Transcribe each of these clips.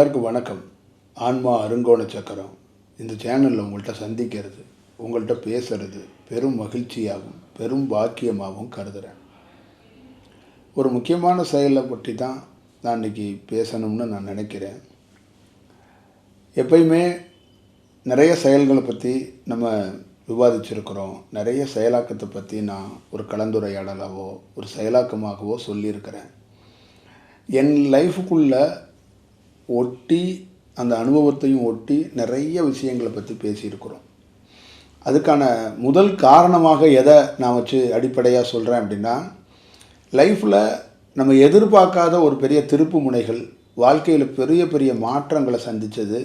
எல்லாருக்கும் வணக்கம். ஆன்மா அருங்கோண சக்கரம். இந்த சேனலில் உங்கள்கிட்ட சந்திக்கிறது உங்கள்கிட்ட பேசுறது பெரும் மகிழ்ச்சியாகவும் பெரும் பாக்கியமாகவும் கருதுகிறேன் ஒரு முக்கியமான செயலை பற்றி தான் நான் இன்னைக்கு பேசணும்னு நான் நினைக்கிறேன். எப்பயுமே நிறைய செயல்களை பற்றி நம்ம விவாதிச்சிருக்கிறோம். நிறைய செயலாக்கத்தை பற்றி நான் ஒரு கலந்துரையாடலாவோ ஒரு செயலாக்கமாகவோ சொல்லியிருக்கிறேன். என் லைஃபுக்குள்ளே ஒட்டி அந்த அனுபவத்தையும் ஒட்டி நிறைய விஷயங்களை பற்றி பேசியிருக்கிறோம். அதுக்கான முதல் காரணமாக எதை நான் வச்சு அடிப்படையாக சொல்கிறேன் அப்படின்னா லைஃப்பில் நம்ம எதிர்பார்க்காத ஒரு பெரிய திருப்பு முனைகள் வாழ்க்கையில் பெரிய பெரிய மாற்றங்களை சந்தித்தது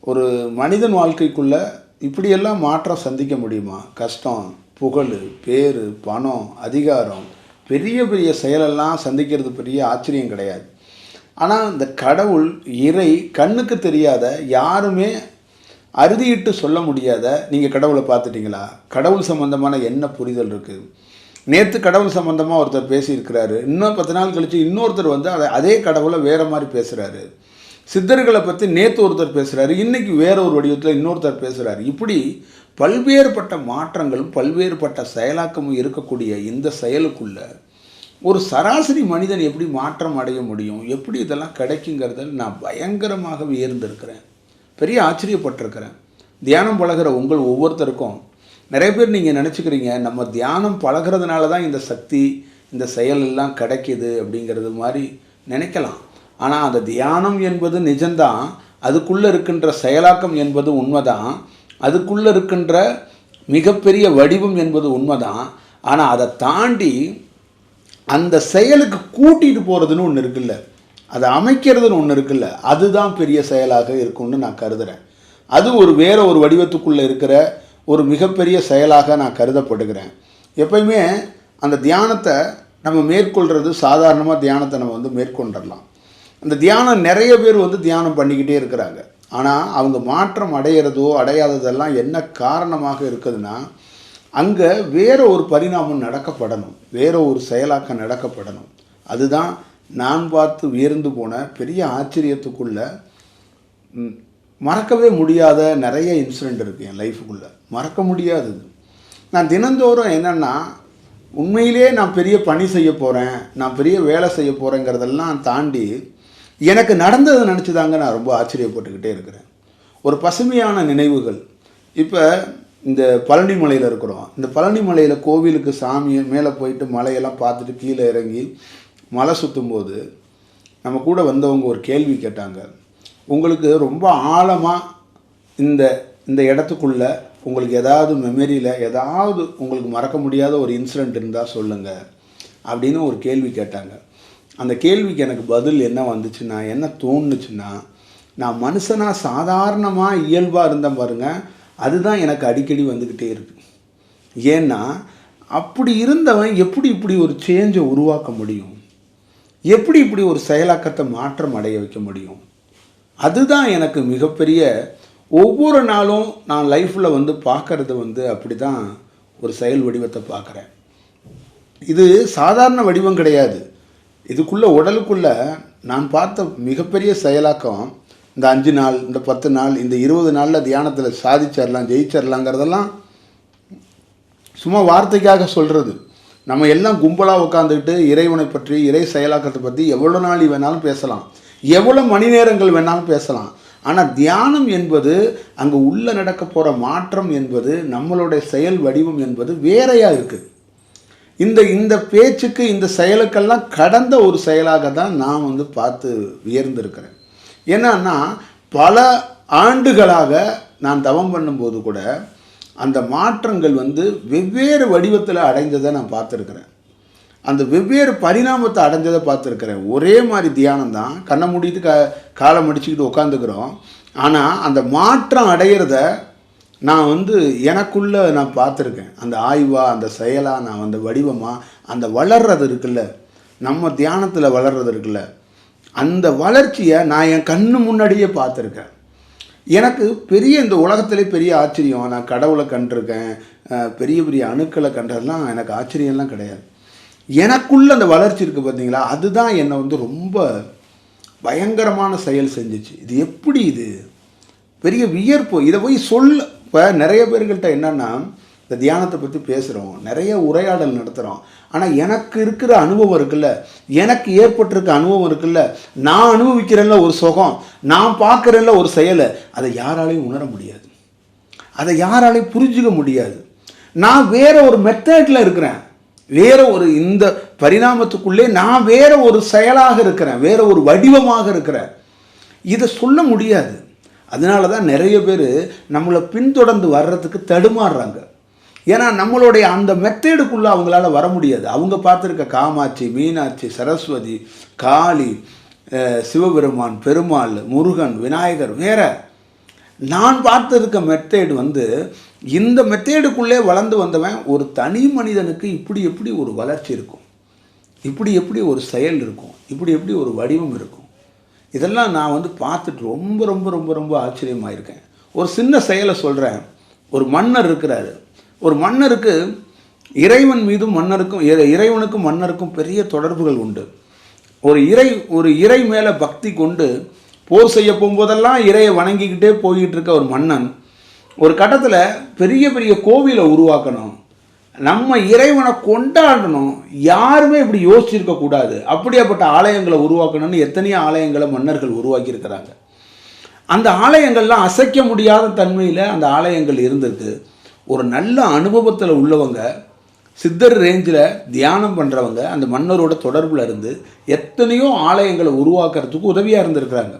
ஒரு மனிதன் வாழ்க்கைக்குள்ளே இப்படியெல்லாம் மாற்றம் சந்திக்க முடியுமா? கஷ்டம் புகழ் பேர் பணம் அதிகாரம் பெரிய பெரிய செயலெல்லாம் சந்திக்கிறது பெரிய ஆச்சரியம் கிடையாது. ஆனால் இந்த கடவுள் இறை கண்ணுக்கு தெரியாத யாருமே அறுதியிட்டு சொல்ல முடியாத நீங்கள் கடவுளை பார்த்துட்டீங்களா? கடவுள் சம்மந்தமான என்ன புரிதல் இருக்குது நேற்று கடவுள் சம்மந்தமாக ஒருத்தர் பேசியிருக்கிறாரு. இன்னும் பத்து நாள் கழித்து இன்னொருத்தர் வந்து அதை அதே கடவுளை வேறு மாதிரி பேசுகிறாரு சித்தர்களை பற்றி நேற்று ஒருத்தர் பேசுகிறாரு இன்றைக்கி வேற ஒரு வடிவத்தில் இன்னொருத்தர் பேசுகிறாரு இப்படி பல்வேறுபட்ட மாற்றங்களும் பல்வேறுபட்ட செயலாக்கமும் இருக்கக்கூடிய இந்த செயலுக்குள்ளே ஒரு சராசரி மனிதன் எப்படி மாற்றம் அடைய முடியும்? எப்படி இதெல்லாம் கிடைக்குங்கிறத நான் பயங்கரமாக வியர்ந்திருக்கிறேன் பெரிய ஆச்சரியப்பட்டிருக்கிறேன். தியானம் பழகிற உங்கள் ஒவ்வொருத்தருக்கும். நிறைய பேர் நீங்கள் நினச்சிக்கிறீங்க நம்ம தியானம் பழகிறதுனால தான் இந்த சக்தி இந்த செயல் எல்லாம் கிடைக்கிது அப்படிங்கிறது மாதிரி நினைக்கலாம். ஆனால் அந்த தியானம் என்பது நிஜம்தான். அதுக்குள்ளே இருக்கின்ற செயலாக்கம் என்பது உண்மைதான். அதுக்குள்ளே இருக்கின்ற மிகப்பெரிய வடிவம் என்பது உண்மைதான். ஆனால் அதை தாண்டி அந்த செயலுக்கு கூட்டிகிட்டு போகிறதுன்னு ஒன்று இருக்குல்ல. அதை அமைக்கிறதுன்னு ஒன்று இருக்குல்ல. அதுதான் பெரிய செயலாக இருக்கும்னு நான் கருதுகிறேன் அது ஒரு வேறு ஒரு வடிவத்துக்குள்ளே இருக்கிற ஒரு மிகப்பெரிய செயலாக நான் கருதப்படுகிறேன். எப்பயுமே அந்த தியானத்தை நம்ம மேற்கொள்கிறது சாதாரணமாக தியானத்தை நம்ம வந்து மேற்கொண்டுடலாம் அந்த தியானம் நிறைய பேர் வந்து தியானம் பண்ணிக்கிட்டே இருக்கிறாங்க. ஆனால் அவங்க மாற்றம் அடையிறதோ அடையாததெல்லாம் என்ன காரணமாக இருக்குதுன்னா அங்கே வேற ஒரு பரிணாமம் நடக்கப்படணும். வேற ஒரு செயலாக்கம் நடக்கப்படணும். அதுதான் நான் பார்த்து உயர்ந்து போன பெரிய ஆச்சரியத்துக்குள்ள மறக்கவே முடியாத நிறைய இன்சிடெண்ட் இருக்குது என் லைஃபுக்குள்ளே மறக்க முடியாதது நான் தினந்தோறும் என்னென்னா உண்மையிலே நான் பெரிய பணி செய்ய போகிறேன் நான் பெரிய வேலை செய்ய போகிறேங்கிறதெல்லாம் தாண்டி எனக்கு நடந்ததை நினச்சி தாங்க நான் ரொம்ப ஆச்சரியப்பட்டுக்கிட்டே இருக்கிறேன். ஒரு பசுமையான நினைவுகள். இப்போ இந்த பழனி மலையில் இருக்கிறோம். இந்த பழனி மலையில் கோவிலுக்கு சாமியை மேலே போயிட்டு மலையெல்லாம் பார்த்துட்டு கீழே இறங்கி மலை சுற்றும் போது நம்ம கூட வந்தவங்க ஒரு கேள்வி கேட்டாங்க. உங்களுக்கு ரொம்ப ஆழமாக இந்த இந்த இடத்துக்குள்ள உங்களுக்கு ஏதாவது மெமரியில் ஏதாவது உங்களுக்கு மறக்க முடியாத ஒரு இன்சிடெண்ட் இருந்தால் சொல்லுங்கள் அப்படின்னு ஒரு கேள்வி கேட்டாங்க. அந்த கேள்விக்கு எனக்கு பதில் என்ன வந்துச்சுன்னா என்ன தோணுச்சுன்னா நான் மனுஷனாக சாதாரணமாக இயல்பாக இருந்தேன் பாருங்கள் அதுதான் எனக்கு அடிக்கடி வந்துக்கிட்டே இருக்குது ஏன்னா அப்படி இருந்தவன் எப்படி இப்படி ஒரு சேஞ்சை உருவாக்க முடியும்? எப்படி இப்படி ஒரு செயலாக்கத்தை மாற்றம் அடைய வைக்க முடியும்? அதுதான் எனக்கு மிகப்பெரிய ஒவ்வொரு நாளும் நான் லைஃப்பில் வந்து பார்க்குறது வந்து அப்படி தான் ஒரு செயல் வடிவத்தை பார்க்குறேன். இது சாதாரண வடிவம் கிடையாது. இதுக்குள்ளே உடலுக்குள்ளே நான் பார்த்த மிகப்பெரிய செயலாக்கம் இந்த அஞ்சு நாள் இந்த பத்து நாள் இந்த இருபது நாளில் தியானத்தில் சாதிச்சிடலாம் ஜெயிச்சிடலாங்கிறதெல்லாம் சும்மா வார்த்தைக்காக சொல்கிறது நம்ம எல்லாம் கும்பலாக உட்காந்துக்கிட்டு இறைவனை பற்றி இறை செயலாக்கத்தை பற்றி எவ்வளோ நாள் வேணாலும் பேசலாம். எவ்வளோ மணி நேரங்கள் வேணாலும் பேசலாம். ஆனால் தியானம் என்பது அங்கே உள்ளே நடக்க போகிற மாற்றம் என்பது நம்மளுடைய செயல் வடிவம் என்பது வேறையாக இருக்குது இந்த இந்த பேச்சுக்கு இந்த செயலுக்கெல்லாம் கடந்த ஒரு செயலாக தான் நான் வந்து பார்த்து வியர்ந்திருக்கிறேன். என்னன்னா பல ஆண்டுகளாக நான் தவம் பண்ணும்போது கூட அந்த மாற்றங்கள் வந்து வெவ்வேறு வடிவத்தில் அடைந்ததை நான் பார்த்துருக்குறேன். அந்த வெவ்வேறு பரிணாமத்தை அடைஞ்சதை பார்த்துருக்குறேன். ஒரே மாதிரி தியானம் தான். கண்ணை மூடிட்டு க காலை மடிச்சுக்கிட்டு உட்காந்துக்கிறோம் ஆனால் அந்த மாற்றம் அடையிறத நான் வந்து எனக்குள்ள நான் பார்த்துருக்கேன். அந்த ஆய்வாக அந்த செயலாக நான் அந்த வடிவமாக அந்த வளர்றது இருக்குல்ல. நம்ம தியானத்தில் வளர்றது இருக்குல்ல. அந்த வளர்ச்சியை நான் என் கண்ணு முன்னாடியே பார்த்துருக்கேன். எனக்கு பெரிய இந்த உலகத்திலே பெரிய ஆச்சரியம். நான் கடவுளை கண்டிருக்கேன். பெரிய பெரிய அணுக்களை கண்டதெல்லாம் எனக்கு ஆச்சரியம்லாம் கிடையாது. எனக்குள்ள அந்த வளர்ச்சி இருக்குது பார்த்தீங்களா அதுதான் என்னை வந்து ரொம்ப பயங்கரமான செயல் செஞ்சிச்சு. இது எப்படி இது? பெரிய வியர்ப்பு. இதை போய் சொல்ல இப்போ நிறைய பேர்கள்ட்ட என்னென்னா இந்த தியானத்தை பற்றி பேசுகிறோம் நிறைய உரையாடல் நடத்துகிறோம் ஆனால் எனக்கு இருக்கிற அனுபவம் இருக்குல்ல? எனக்கு ஏற்பட்டிருக்க அனுபவம் இருக்குல்ல? நான் அனுபவிக்கிறேன்ல ஒரு சுகம். நான் பார்க்குறேன்ல ஒரு செயலை. அதை யாராலையும் உணர முடியாது. அதை யாராலையும் புரிஞ்சுக்க முடியாது. நான் வேற ஒரு மெத்தடில் இருக்கிறேன். வேற ஒரு இந்த பரிணாமத்துக்குள்ளே நான் வேற ஒரு செயலாக இருக்கிறேன். வேற ஒரு வடிவமாக இருக்கிறேன். இதை சொல்ல முடியாது. அதனால தான் நிறைய பேர் நம்மளை பின்தொடர்ந்து வர்றதுக்கு தடுமாறுறாங்க. ஏன்னா நம்மளுடைய அந்த மெத்தேடுக்குள்ளே அவங்களால வர முடியாது. அவங்க பார்த்துருக்க காமாட்சி மீனாட்சி சரஸ்வதி காளி சிவபெருமான் பெருமாள் முருகன் விநாயகர் வேற. நான் பார்த்துருக்க மெத்தேடு வந்து இந்த மெத்தேடுக்குள்ளே வளர்ந்து வந்தவன் ஒரு தனி மனிதனுக்கு இப்படி எப்படி ஒரு வளர்ச்சி இருக்கும்? இப்படி எப்படி ஒரு செயல் இருக்கும்? இப்படி எப்படி ஒரு வடிவம் இருக்கும்? இதெல்லாம் நான் வந்து பார்த்துட்டு ரொம்ப ரொம்ப ரொம்ப ரொம்ப ஆச்சரியமாயிருக்கேன். ஒரு சின்ன செயலை சொல்கிறேன் ஒரு மன்னர் இருக்கிறாரு. ஒரு மன்னருக்கு இறைவன் மீதும் மன்னருக்கும் இறை- இறைவனுக்கும் மன்னருக்கும் பெரிய தொடர்புகள் உண்டு. ஒரு இறை ஒரு இறை மேலே பக்தி கொண்டு போர் செய்ய போகும்போதெல்லாம் இறையை வணங்கிக்கிட்டே போய்கிட்டு இருக்க ஒரு மன்னன் ஒரு கட்டத்தில் பெரிய பெரிய கோவிலை உருவாக்கணும். நம்ம இறைவனை கொண்டாடணும். யாருமே இப்படி யோசிச்சிருக்கக்கூடாது அப்படியாப்பட்ட ஆலயங்களை உருவாக்கணும்னு எத்தனையோ ஆலயங்களை மன்னர்கள் உருவாக்கியிருக்கிறாங்க. அந்த ஆலயங்கள்லாம் அசைக்க முடியாத தன்மையில் அந்த ஆலயங்கள் இருந்திருக்கு. ஒரு நல்ல அனுபவத்தில் உள்ளவங்க சித்தர் ரேஞ்சில் தியானம் பண்ணுறவங்க அந்த மன்னரோட தொடர்பில் இருந்து எத்தனையோ ஆலயங்களை உருவாக்குறதுக்கு உதவியாக இருந்திருக்கிறாங்க.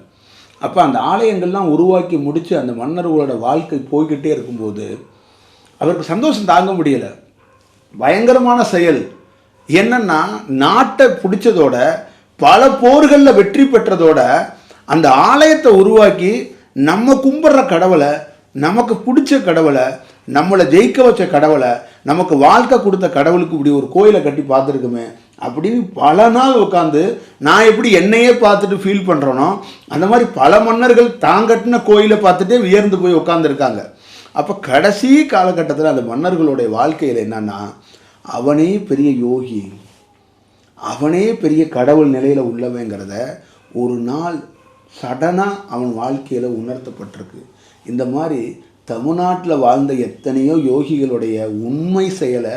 அப்போ அந்த ஆலயங்கள்லாம் உருவாக்கி முடித்து அந்த மன்னர்களோட வாழ்க்கை போய்கிட்டே இருக்கும்போது அவருக்கு சந்தோஷம் தாங்க முடியலை. பயங்கரமான செயல். என்னென்னா நாட்டை பிடிச்சதோட பல போர்களில் வெற்றி பெற்றதோட அந்த ஆலயத்தை உருவாக்கி நம்ம கும்பிட்ற கடவுளை நமக்கு பிடிச்ச கடவுளை நம்மளை ஜெயிக்க வச்ச கடவுளை நமக்கு வாழ்க்கை கொடுத்த கடவுளுக்கு இப்படி ஒரு கோயிலை கட்டி பார்த்துருக்குமே அப்படின்னு பல நாள் உட்காந்து நான் எப்படி என்னையே பார்த்துட்டு ஃபீல் பண்ணுறேனோ அந்த மாதிரி பல மன்னர்கள் தான் கட்டின கோயிலை பார்த்துட்டே வியர்ந்து போய் உட்காந்துருக்காங்க அப்போ கடைசி காலகட்டத்தில் அந்த மன்னர்களுடைய வாழ்க்கையில் என்னன்னா அவனே பெரிய யோகி. அவனே பெரிய கடவுள் நிலையில் உள்ளவங்கிறத ஒரு நாள் சடனாக அவன் வாழ்க்கையில் உணர்த்தப்பட்டிருக்கு. இந்த மாதிரி தமிழ்நாட்டில் வாழ்ந்த எத்தனையோ யோகிகளுடைய உண்மை செயலை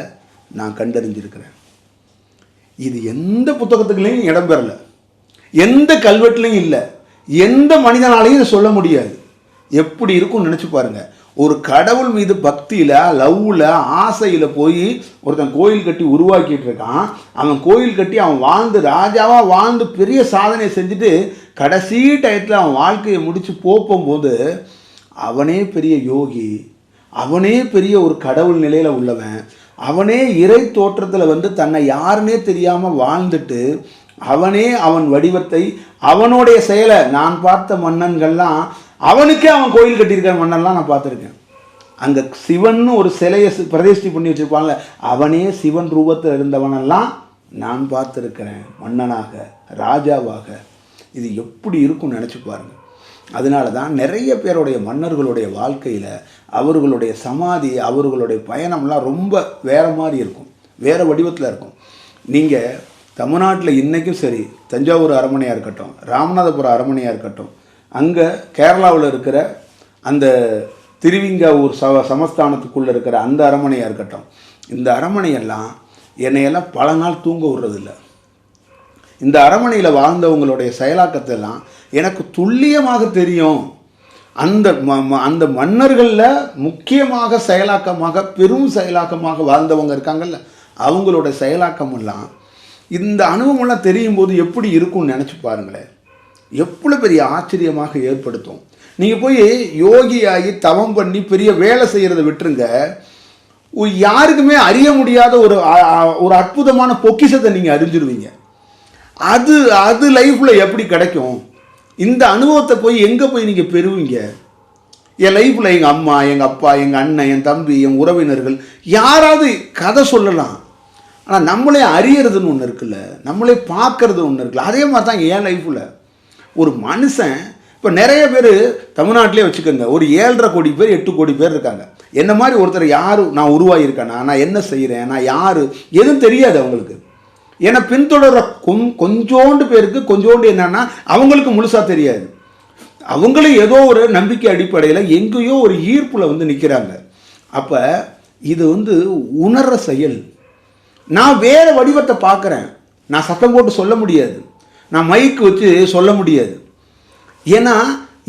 நான் கண்டறிஞ்சிருக்கிறேன். இது எந்த புத்தகத்துக்குலையும் இடம்பெறலை. எந்த கல்வெட்டுலையும் இல்லை. எந்த மனிதனாலையும் இதை சொல்ல முடியாது. எப்படி இருக்கும்னு நினச்சி பாருங்கள் ஒரு கடவுள் மீது பக்தியில் லவ்வில் ஆசையில் போய் ஒருத்தன் கோயில் கட்டி உருவாக்கிட்டு இருக்கான். அவன் கோயில் கட்டி அவன் வாழ்ந்து ராஜாவாக வாழ்ந்து பெரிய சாதனையை செஞ்சுட்டு கடைசி டயத்தில் அவன் வாழ்க்கையை முடித்து போகும்போது அவனே பெரிய யோகி அவனே பெரிய ஒரு கடவுள் நிலையில் உள்ளவன் அவனே இறை தோற்றத்தில் வந்து தன்னை யாருன்னே தெரியாமல் வாழ்ந்துட்டு அவனே அவன் வடிவத்தை அவனுடைய செயலை நான் பார்த்த மன்னன்கள்லாம் அவனுக்கே அவன் கோயில் கட்டியிருக்கிற மன்னன்லாம் நான் பார்த்துருக்கேன். அங்கே சிவன் ஒரு சிலையை பிரதிஷ்டி பண்ணி வச்சுருப்பான்ல அவனே சிவன் ரூபத்தில் இருந்தவனெல்லாம் நான் பார்த்துருக்கிறேன் மன்னனாக ராஜாவாக. இது எப்படி இருக்கும்னு நினச்சி பாருங்கள் அதனால தான் நிறைய பேருடைய மன்னர்களுடைய வாழ்க்கையில் அவர்களுடைய சமாதி அவர்களுடைய பயணம்லாம் ரொம்ப வேறு மாதிரி இருக்கும். வேறு வடிவத்தில் இருக்கும். நீங்கள் தமிழ்நாட்டில் இன்றைக்கும் சரி தஞ்சாவூர் அரண்மனையாக இருக்கட்டும் ராமநாதபுரம் அரண்மனையாக இருக்கட்டும் அங்கே கேரளாவில் இருக்கிற அந்த திருவிங்காவூர் ச சமஸ்தானத்துக்குள்ளே இருக்கிற அந்த அரண்மனையாக இருக்கட்டும் இந்த அரண்மனையெல்லாம் என்னையெல்லாம் பல நாள் தூங்க விடுறதில்ல. இந்த அரண்மனையில் வாழ்ந்தவங்களுடைய செயலாக்கத்தை எல்லாம் எனக்கு துல்லியமாக தெரியும். அந்த ம- ம- அந்த மன்னர்களில் முக்கியமாக செயலாக்கமாக பெரும் செயலாக்கமாக வாழ்ந்தவங்க இருக்காங்கல்ல அவங்களோட செயலாக்கமெல்லாம் இந்த அனுபவம்லாம் தெரியும் போது எப்படி இருக்கும்னு நினச்சி பாருங்களேன். எவ்வளோ பெரிய ஆச்சரியமாக ஏற்படுத்தும். நீங்கள் போய் யோகியாகி தவம் பண்ணி பெரிய வேலை செய்கிறத விட்டுருங்க. யாருக்குமே அறிய முடியாத ஒரு ஒரு அற்புதமான பொக்கிஷத்தை நீங்கள் அறிஞ்சிருவீங்க. அது அது லைஃப்பில் எப்படி கிடைக்கும்? இந்த அனுபவத்தை போய் எங்கே போய் நீங்கள் பெறுவீங்க? என் லைஃப்பில் எங்கள் அம்மா எங்கள் அப்பா எங்கள் அண்ணன் என் தம்பி என் உறவினர்கள் யாராவது கதை சொல்லலாம். ஆனால் நம்மளே அறியறதுன்னு ஒன்று இருக்குல்ல. நம்மளே பார்க்கறது ஒன்று இருக்குல்ல. அதே மாதிரி தான் என் லைஃப்பில் ஒரு மனுஷன் இப்போ நிறைய பேர் தமிழ்நாட்டிலே வச்சுக்கோங்க. ஒரு ஏழரை கோடி பேர் எட்டு கோடி பேர் இருக்காங்க. என்ன மாதிரி ஒருத்தர் யார் நான் உருவாகியிருக்கேனா? நான் என்ன செய்கிறேன் நான் யார்? எதுவும் தெரியாது அவங்களுக்கு. ஏன்னா பின்தொடர கொஞ் கொஞ்சோண்டு பேருக்கு கொஞ்சோண்டு என்னன்னா அவங்களுக்கு முழுசாக தெரியாது. அவங்களும் ஏதோ ஒரு நம்பிக்கை அடிப்படையில் எங்கேயோ ஒரு ஈர்ப்பில் வந்து நிற்கிறாங்க அப்போ இது வந்து உணர்ற செயல். நான் வேறு வடிவத்தை பார்க்குறேன். நான் சத்தம் போட்டு சொல்ல முடியாது. நான் மைக்கு வச்சு சொல்ல முடியாது. ஏன்னா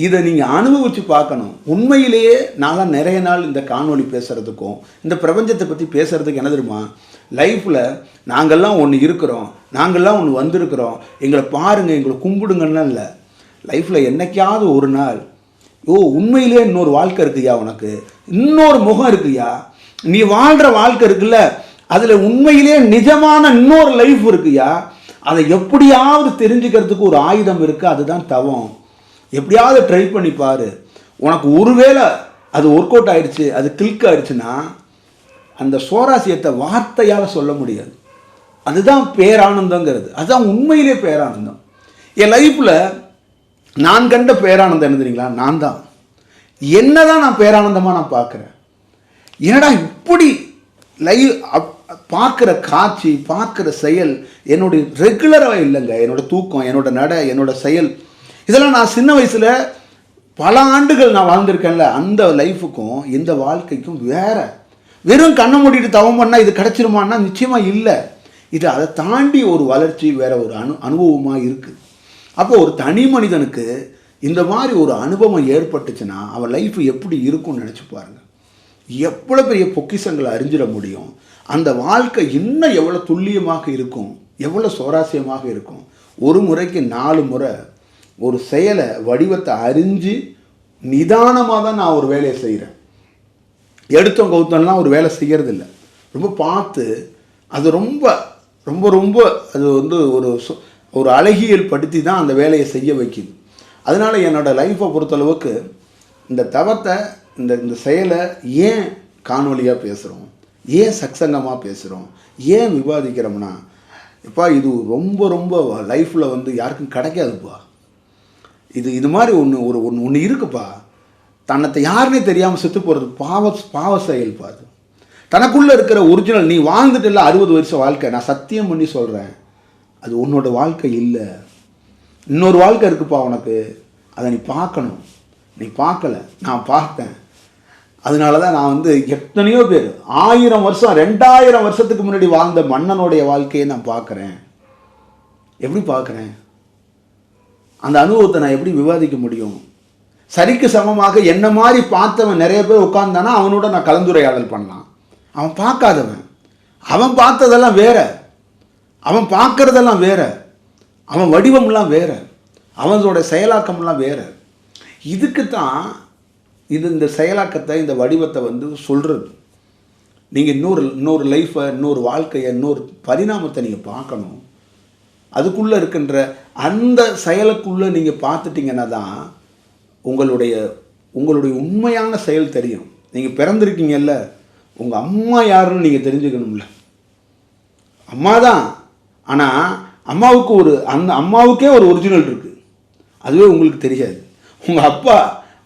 இதை நீங்கள் அனுபவித்து பார்க்கணும். உண்மையிலேயே நான்லாம் நிறைய நாள் இந்த காணொளி பேசுகிறதுக்கும் இந்த பிரபஞ்சத்தை பற்றி பேசுகிறதுக்கு என்ன தெரியுமா? லைஃப்பில் நாங்கள்லாம் ஒன்று இருக்கிறோம் நாங்கள்லாம் ஒன்று வந்திருக்கிறோம். எங்களை பாருங்கள் எங்களை கும்பிடுங்கன்னா இல்லை. லைஃப்பில் என்னைக்காவது ஒரு நாள் ஓ உண்மையிலேயே இன்னொரு வாழ்க்கை இருக்குயா உனக்கு? இன்னொரு முகம் இருக்குயா நீ வாழ்கிற வாழ்க்கை இருக்குல்ல அதில் உண்மையிலேயே நிஜமான இன்னொரு லைஃப் இருக்குயா அதை எப்படியாவது தெரிஞ்சுக்கிறதுக்கு ஒரு ஆயுதம் இருக்குது அதுதான் தவம். எப்படியாவது ட்ரை பண்ணி பாரு. உனக்கு ஒருவேளை அது ஒர்க் அவுட் ஆயிடுச்சு அது கிளிக் ஆயிடுச்சுன்னா அந்த சுவாரஸ்யத்தை வார்த்தையால் சொல்ல முடியாது. அதுதான் பேரானந்தங்கிறது. அதுதான் உண்மையிலே பேரானந்தம். என் லைஃப்பில் நான் கண்ட பேரானந்தம் என்ன தெரியுங்களா? நான் தான். என்ன தான் நான் பேரானந்தமாக நான் பார்க்குறேன். என்னடா இப்படி லைவ் பார்க்குற காட்சி பார்க்குற செயல் என்னுடைய ரெகுலராக இல்லைங்க. என்னோட தூக்கம் என்னோட நட என்னோட செயல். இதெல்லாம் நான் சின்ன வயசில் பல ஆண்டுகள் நான் வாழ்ந்திருக்கேன்ல. அந்த லைஃபுக்கும் இந்த வாழ்க்கைக்கும் வேறு வெறும் கண்ணை மூடிட்டு தவம் பண்ணால் இது கிடச்சிருமான்னா நிச்சயமாக இல்லை. இது அதை தாண்டி ஒரு வளர்ச்சி வேற ஒரு அனு அனுபவமாக இருக்குது அப்போ ஒரு தனி மனிதனுக்கு இந்த மாதிரி ஒரு அனுபவம் ஏற்பட்டுச்சுன்னா அவன் லைஃப் எப்படி இருக்கும்னு நினச்சி பாருங்கள் எவ்வளோ பெரிய பொக்கிஷங்களை அறிஞ்சிட முடியும். அந்த வாழ்க்கை இன்னும் எவ்வளோ துல்லியமாக இருக்கும் எவ்வளோ சுவாரஸ்யமாக இருக்கும். ஒரு முறைக்கு நாலு முறை ஒரு செயலை வடிவத்தை அறிஞ்சு நிதானமாக தான் நான் ஒரு வேலையை செய்கிறேன் எடுத்தோம் கவுத்தோம்லாம் ஒரு வேலை செய்யறதில்ல. ரொம்ப பார்த்து அது ரொம்ப ரொம்ப ரொம்ப அது வந்து ஒரு சு- ஒரு அழகியல் படுத்தி தான் அந்த வேலையை செய்ய வைக்குது. அதனால் என்னோடய லைஃப்பை பொறுத்தளவுக்கு இந்த தவத்தை இந்த இந்த செயலை ஏன் காணொலியாக பேசுகிறோம் ஏன் சக்சங்கமாக பேசுகிறோம் ஏன் விவாதிக்கிறோம்னா எப்பா இது ரொம்ப ரொம்ப லைஃப்பில் வந்து யாருக்கும் கிடைக்காதுப்பா. இது இது மாதிரி ஒன்று ஒரு ஒன்று ஒன்று இருக்குப்பா. தன்னத்தை யாருன்னே தெரியாமல் செத்து போகிறது பாவ பாவ செயல்பா அது. தனக்குள்ளே இருக்கிற ஒரிஜினல் நீ வாழ்ந்துட்டு அறுபது வருஷம் வாழ்க்கை. நான் சத்தியம் பண்ணி சொல்கிறேன் அது உன்னோட வாழ்க்கை இல்லை. இன்னொரு வாழ்க்கை இருக்குப்பா உனக்கு. அதை நீ பார்க்கணும். நீ பார்க்கல. நான் பார்த்தேன். அதனால தான் நான் வந்து எத்தனையோ பேர் ஆயிரம் வருஷம் ரெண்டாயிரம் வருஷத்துக்கு முன்னாடி வாழ்ந்த மன்னனுடைய வாழ்க்கையை நான் பார்க்குறேன். எப்படி பார்க்குறேன்? அந்த அனுபவத்தை நான் எப்படி விவாதிக்க முடியும்? சரிக்கு சமமாக என்ன மாதிரி பார்த்தவன் நிறைய பேர் உட்காந்தானா அவனோட நான் கலந்துரையாடல் பண்ணலாம். அவன் பார்க்காதவன். அவன் பார்த்ததெல்லாம் வேற. அவன் பார்க்குறதெல்லாம் வேற. அவன் வடிவம்லாம் வேற. அவனோட செயலாக்கம்லாம் வேற. இதுக்கு தான் இது இந்த செயலாக்கத்தை இந்த வடிவத்தை வந்து சொல்கிறது நீங்கள் இன்னொரு இன்னொரு லைஃப்பை இன்னொரு வாழ்க்கையை இன்னொரு பரிணாமத்தை நீங்கள் பார்க்கணும். அதுக்குள்ளே இருக்கின்ற அந்த செயலுக்குள்ளே நீங்கள் பார்த்துட்டிங்கன்னா தான் உங்களுடைய உங்களுடைய உண்மையான செயல் தெரியும். நீங்கள் பிறந்திருக்கீங்கல்ல உங்கள் அம்மா யாருன்னு நீங்கள் தெரிஞ்சுக்கணும்ல. அம்மா தான். ஆனால் அம்மாவுக்கு ஒரு அந்த அம்மாவுக்கே ஒரு ஒரிஜினல் இருக்குது அதுவே உங்களுக்கு தெரியாது. உங்கள் அப்பா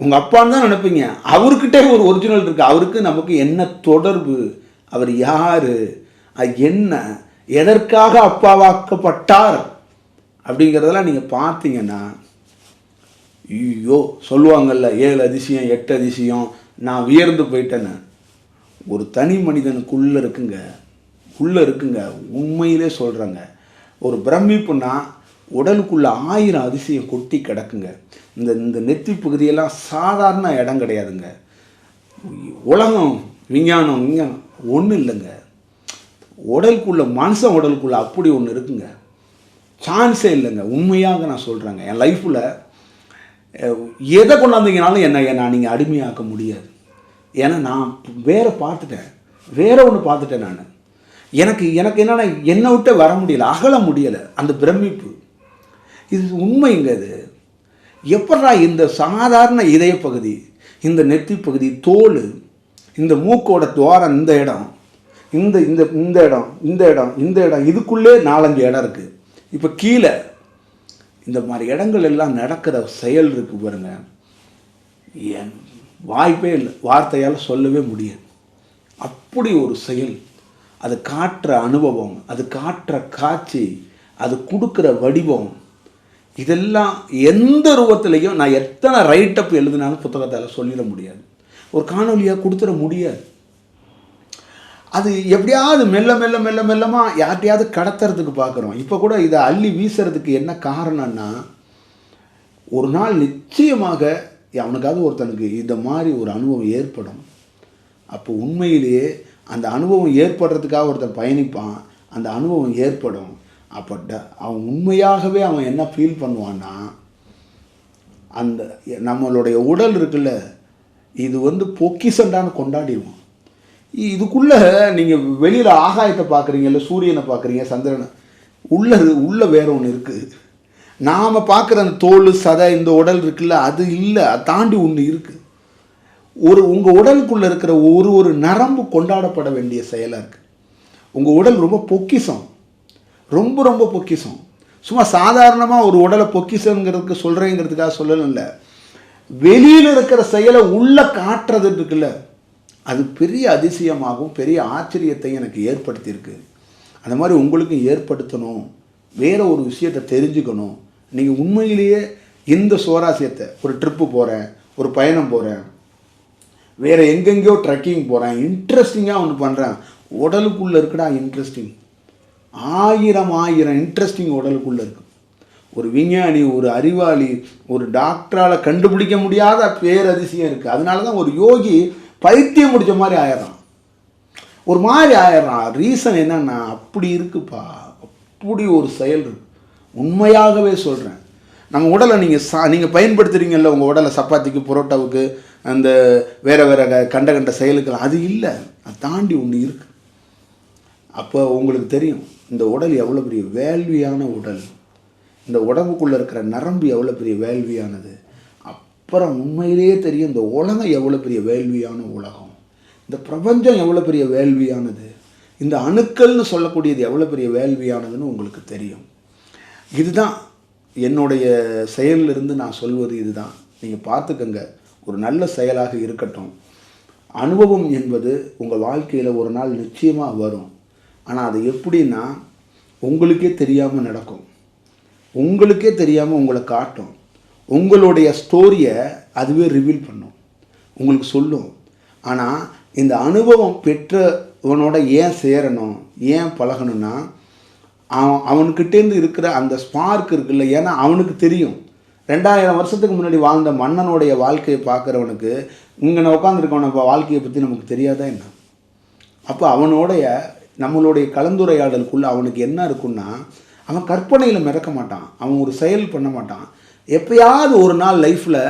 உங்கள் அப்பான்னு தான் நினைப்பீங்க. அவர்கிட்டே ஒரு ஒரிஜினல் இருக்குது அவருக்கு நமக்கு என்ன தொடர்பு? அவர் யார்? அது என்ன? எதற்காக அப்பாவாக்கப்பட்டார்? அப்படிங்கிறதெல்லாம் நீங்கள் பார்த்தீங்கன்னா ஐயோ சொல்லுவாங்கல்ல ஏழு அதிசயம் எட்டு அதிசயம் நான் வியர்ந்து போயிட்டேன்னு. ஒரு தனி மனிதனுக்குள்ளே இருக்குங்க உள்ளே இருக்குங்க உண்மையிலே சொல்கிறாங்க ஒரு பிரமிப்புனா உடலுக்குள்ள ஆயிரம் அதிசயம் கொட்டி கிடக்குங்க. இந்த இந்த நெத்தி பகுதியெல்லாம் சாதாரண இடம் கிடையாதுங்க. உலகம் விஞ்ஞானம் விஞ்ஞானம் ஒன்றும் இல்லைங்க. உடலுக்குள்ள மனுஷன் உடலுக்குள்ள அப்படி ஒன்று இருக்குங்க. சான்ஸே இல்லைங்க. உண்மையாக நான் சொல்கிறேங்க என் லைஃப்பில் எதை கொண்டாந்தீங்கனாலும் என்னை நான் நீங்கள் அடிமையாக்க முடியாது. ஏன்னா நான் வேற பார்த்துட்டேன். வேற ஒன்று பார்த்துட்டேன் நான். எனக்கு எனக்கு என்னென்னா என்னை விட்டு வர முடியல அகல முடியலை அந்த பிரமிப்பு. இது உண்மைங்க அது. எப்படா இந்த சாதாரண இதய பகுதி இந்த நெத்தி பகுதி தோல் இந்த மூக்கோட துவாரம் இந்த இடம் இந்த இந்த இந்த இடம் இந்த இடம் இந்த இடம் இதுக்குள்ளே நாலஞ்சு இடம் இருக்குது இப்போ கீழே இந்த மாதிரி இடங்கள் எல்லாம் நடக்கிற செயல் இருக்குது பாருங்க. என் வாய்ப்பே இல்லை. வார்த்தையால் சொல்லவே முடியாது. அப்படி ஒரு செயல் அது காட்டுற அனுபவம் அது காட்டுற காட்சி அது கொடுக்குற வடிவம் இதெல்லாம் எந்த ரூபத்திலையும் நான் எத்தனை ரைட்டப் எழுதினாலும் புத்தகத்தால் சொல்லிட முடியாது. ஒரு காணொலியாக கொடுத்துட முடியாது. அது எப்படியாவது மெல்ல மெல்ல மெல்ல மெல்லமாக யார்ட்டையாவது கடத்துறதுக்கு பார்க்குறோம். இப்போ கூட இதை அள்ளி வீசுறதுக்கு என்ன காரணம்னா ஒரு நாள் நிச்சயமாக அவனுக்காவது ஒருத்தனுக்கு இந்த மாதிரி ஒரு அனுபவம் ஏற்படும். அப்போ உண்மையிலேயே அந்த அனுபவம் ஏற்படுறதுக்காக ஒருத்தன் பயணிப்பான் அந்த அனுபவம் ஏற்படும். அப்போ ட- அவன் உண்மையாகவே அவன் என்ன ஃபீல் பண்ணுவான்னா அந்த நம்மளுடைய உடல் இருக்குல்ல இது வந்து பொக்கிசண்டான்னு கொண்டாடிடுவான். இதுக்குள்ளே நீங்கள் வெளியில் ஆகாயத்தை பார்க்குறீங்க இல்லை சூரியனை பார்க்குறீங்க சந்திரனை. உள்ள உள்ளே வேறு வேற ஒன்று இருக்குது நாம் பார்க்குற அந்த தோல் சதை இந்த உடல் இருக்குல்ல அது இல்லை அதை தாண்டி ஒன்று இருக்குது ஒரு உங்கள் உடலுக்குள்ளே இருக்கிற ஒரு ஒரு நரம்பு கொண்டாடப்பட வேண்டிய செயலாக இருக்குது உங்கள் உடல் ரொம்ப பொக்கிஷம். ரொம்ப ரொம்ப பொக்கிஷம். சும்மா சாதாரணமாக ஒரு உடலை பொக்கிஷங்கிறதுக்கு சொல்கிறேங்கிறதுக்காக சொல்லணும் இல்லை வெளியில் இருக்கிற செயலை உள்ளே காட்டுறது இருக்குல்ல. அது பெரிய அதிசயமாகவும் பெரிய ஆச்சரியத்தையும் எனக்கு ஏற்படுத்தியிருக்கு. அந்த மாதிரி உங்களுக்கும் ஏற்படுத்தணும். வேறு ஒரு விஷயத்தை தெரிஞ்சுக்கணும். நீங்கள் உண்மையிலேயே இந்த சுவராசியத்தை ஒரு ட்ரிப்பு போகிறேன் ஒரு பயணம் போகிறேன் வேறு எங்கெங்கேயோ ட்ரெக்கிங் போகிறேன் இன்ட்ரெஸ்டிங்காக ஒன்று பண்ணுறேன் உடலுக்குள்ளே இருக்குடா இன்ட்ரெஸ்டிங் ஆயிரம் ஆயிரம் இன்ட்ரெஸ்டிங் உடலுக்குள்ளே இருக்கு. ஒரு விஞ்ஞானி ஒரு அறிவாளி ஒரு டாக்டரால் கண்டுபிடிக்க முடியாத பேரதிசயம் இருக்குது அதனால தான் ஒரு யோகி பைத்தியம் முடிச்ச மாதிரி ஆயிடுறான். ஒரு மாதிரி ஆயிடுறான். ரீசன் என்னன்னா அப்படி இருக்குப்பா. அப்படி ஒரு செயல் இருக்கு. உண்மையாகவே சொல்கிறேன் நம்ம உடலை நீங்கள் சா நீங்கள் பயன்படுத்துகிறீங்கல்ல உங்கள் உடலை சப்பாத்திக்கு புரோட்டாவுக்கு அந்த வேறு வேறு கண்ட கண்ட செயலுக்கு அது இல்லை. அதை தாண்டி ஒன்று இருக்கு. அப்போ உங்களுக்கு தெரியும் இந்த உடல் எவ்வளோ பெரிய வேள்வியான உடல். இந்த உடம்புக்குள்ளே இருக்கிற நரம்பு எவ்வளோ பெரிய வேள்வியானது. அப்புறம் உண்மையிலேயே தெரியும் இந்த உலகம் எவ்வளோ பெரிய வேள்வியான உலகம். இந்த பிரபஞ்சம் எவ்வளோ பெரிய வேள்வியானது. இந்த அணுக்கள்னு சொல்லக்கூடியது எவ்வளோ பெரிய வேள்வியானதுன்னு உங்களுக்கு தெரியும். இதுதான் என்னுடைய செயலிலிருந்து நான் சொல்வது இதுதான். நீங்கள் பார்த்துக்கங்க. ஒரு நல்ல செயலாக இருக்கட்டும். அனுபவம் என்பது உங்கள் வாழ்க்கையில் ஒரு நாள் நிச்சயமாக வரும். ஆனால் அது எப்படின்னா உங்களுக்கே தெரியாமல் நடக்கும். உங்களுக்கே தெரியாமல் உங்களை காட்டும். உங்களுடைய ஸ்டோரியை அதுவே ரிவீல் பண்ணும். உங்களுக்கு சொல்லும். ஆனால் இந்த அனுபவம் பெற்றவனோட ஏன் சேரணும் ஏன் பழகணும்னா அவன் அவனுக்கிட்டேருந்து இருக்கிற அந்த ஸ்பார்க் இருக்குல்ல ஏன்னா அவனுக்கு தெரியும். ரெண்டாயிரம் வருஷத்துக்கு முன்னாடி வாழ்ந்த மன்னனுடைய வாழ்க்கையை பார்க்குறவனுக்கு இங்கே உட்காந்துருக்கவன வாழ்க்கையை பற்றி நமக்கு தெரியாதா என்ன? அப்போ அவனோடைய நம்மளுடைய கலந்துரையாடலுக்குள்ளே அவனுக்கு என்ன இருக்குன்னா அவன் கற்பனையில் மிதக்க மாட்டான். அவன் ஒரு செயல் பண்ண மாட்டான். எப்பயாவது ஒரு நாள் லைஃப்பில்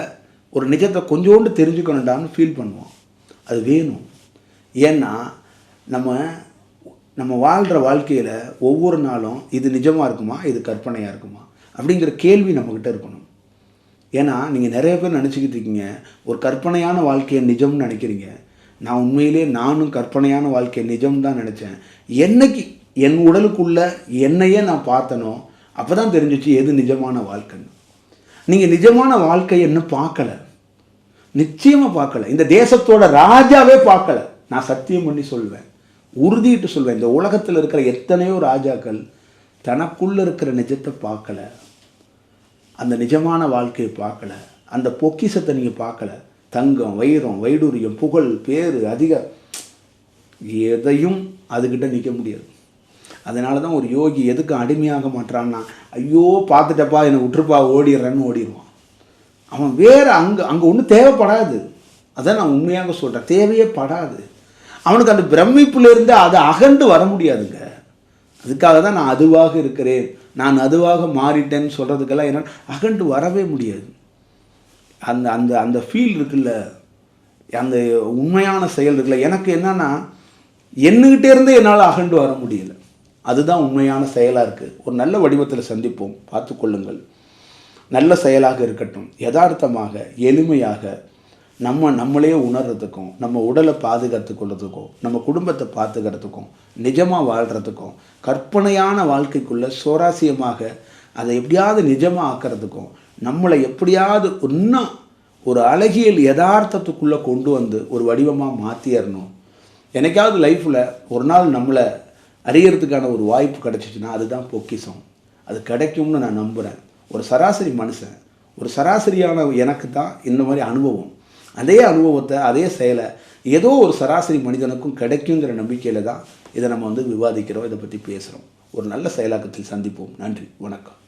ஒரு நிஜத்தை கொஞ்சோண்டு தெரிஞ்சுக்கணுண்டான்னு ஃபீல் பண்ணுவோம். அது வேணும். ஏன்னா நம்ம நம்ம வாழ்கிற வாழ்க்கையில் ஒவ்வொரு நாளும் இது நிஜமாக இருக்குமா இது கற்பனையாக இருக்குமா அப்படிங்கிற கேள்வி நம்மக்கிட்ட இருக்கணும். ஏன்னா நீங்கள் நிறைய பேர் நினச்சிக்கிட்டு இருக்கீங்க ஒரு கற்பனையான வாழ்க்கையை நிஜம்னு நினைக்கிறீங்க. நான் உண்மையிலே நானும் கற்பனையான வாழ்க்கையை நிஜம் தான் நினச்சேன். என்னைக்கு என் உடலுக்குள்ளே என்னையே நான் பார்த்தனோ அப்போ தான் தெரிஞ்சிச்சு எது நிஜமான வாழ்க்கைன்னு. நீங்கள் நிஜமான வாழ்க்கையை இன்னும் பார்க்கல. நிச்சயமாக பார்க்கல. இந்த தேசத்தோட ராஜாவே பார்க்கல. நான் சத்தியம் பண்ணி சொல்வேன். உறுதிட்டு சொல்வேன். இந்த உலகத்தில் இருக்கிற எத்தனையோ ராஜாக்கள் தனக்குள்ள இருக்கிற நிஜத்தை பார்க்கல. அந்த நிஜமான வாழ்க்கையை பார்க்கல. அந்த பொக்கிசத்தை நீங்கள் பார்க்கல. தங்கம் வைரம் வைடூரியம் புகழ் பேர் அதிக எதையும் அதுக்கிட்ட நிற்க முடியாது. அதனால தான் ஒரு யோகி எதுக்கு அடிமையாக மாட்டான்னா ஐயோ பார்த்துட்டப்பா என்னை விட்டுருப்பா ஓடிடுறேன்னு ஓடிடுவான். அவன் வேறு அங்கே அங்கே ஒன்றும் தேவைப்படாது. அதான் நான் உண்மையாக சொல்கிறேன் தேவையே படாது. அவனுக்கு அந்த பிரமிப்புலேருந்து அதை அகண்டு வர முடியாதுங்க. அதுக்காக தான் நான் அதுவாக இருக்கிறேன். நான் அதுவாக மாறிட்டேன்னு சொல்கிறதுக்கெல்லாம் என்னால் அகண்டு வரவே முடியாது. அந்த அந்த அந்த ஃபீல் இருக்குல்ல அந்த உண்மையான செயல் இருக்குல்ல எனக்கு என்னன்னா என்னகிட்டே இருந்து என்னால் அகண்டு வர முடியல. அதுதான் உண்மையான செயலாக இருக்குது ஒரு நல்ல வடிவத்தில் சந்திப்போம். பார்த்து கொள்ளுங்கள். நல்ல செயலாக இருக்கட்டும். யதார்த்தமாக எளிமையாக நம்ம நம்மளே உணர்றதுக்கும் நம்ம உடலை பாதுகாத்து கொள்றதுக்கும் நம்ம குடும்பத்தை பார்த்துக்கிறதுக்கும் நிஜமாக வாழ்கிறதுக்கும் கற்பனையான வாழ்க்கைக்குள்ளே சுவாரஸ்யமாக அதை எப்படியாவது நிஜமாக ஆக்கிறதுக்கும் நம்மளை எப்படியாவது இன்னும் ஒரு அழகியல் யதார்த்தத்துக்குள்ளே கொண்டு வந்து ஒரு வடிவமாக மாற்றிடணும் எனக்காவது லைஃப்பில் ஒரு நாள் நம்மளை அறியறதுக்கான ஒரு வாய்ப்பு கிடச்சிச்சின்னா அதுதான் பொக்கிஷம். அது கிடைக்கும்னு நான் நம்புகிறேன் ஒரு சராசரி மனுஷன் ஒரு சராசரியான எனக்கு தான் இந்த மாதிரி அனுபவம். அதே அனுபவத்தை அதே செயலை ஏதோ ஒரு சராசரி மனிதனுக்கும் கிடைக்குங்கிற நம்பிக்கையில் தான் இதை நம்ம வந்து விவாதிக்கிறோம் இதை பற்றி பேசுகிறோம் ஒரு நல்ல செயலாக்கத்தில் சந்திப்போம். நன்றி வணக்கம்.